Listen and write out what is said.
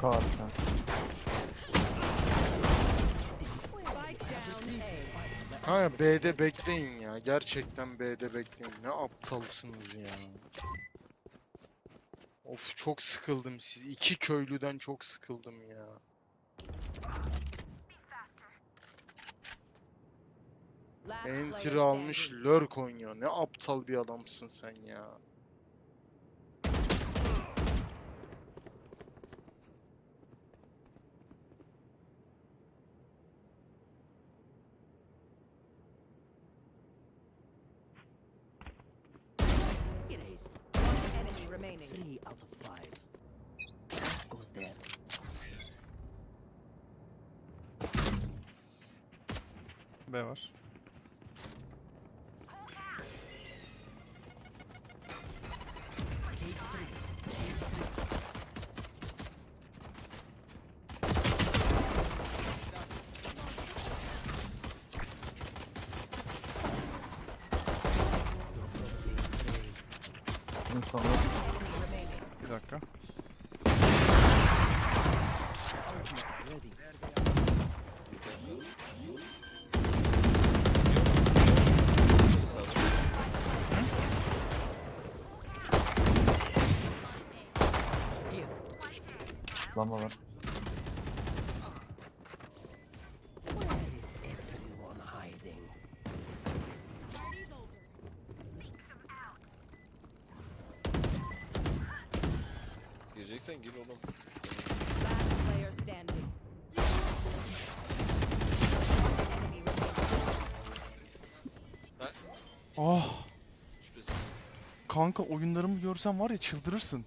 Hook var şu an. Kanka B'de bekleyin ya. Gerçekten B'de bekleyin. Ne aptalsınız ya. Of çok sıkıldım siz. İki köylüden çok sıkıldım ya. Enter almış lurk oynuyor. Ne aptal bir adamsın sen ya. Remaining. three out of five. Goes there. B var. Cage Bir dakika. Lamba var. Gireceksen gir oğlum. Last player standing. Enemy remaining. Oh! Şüphesiz. Kanka oyunlarımı görsen var ya çıldırırsın.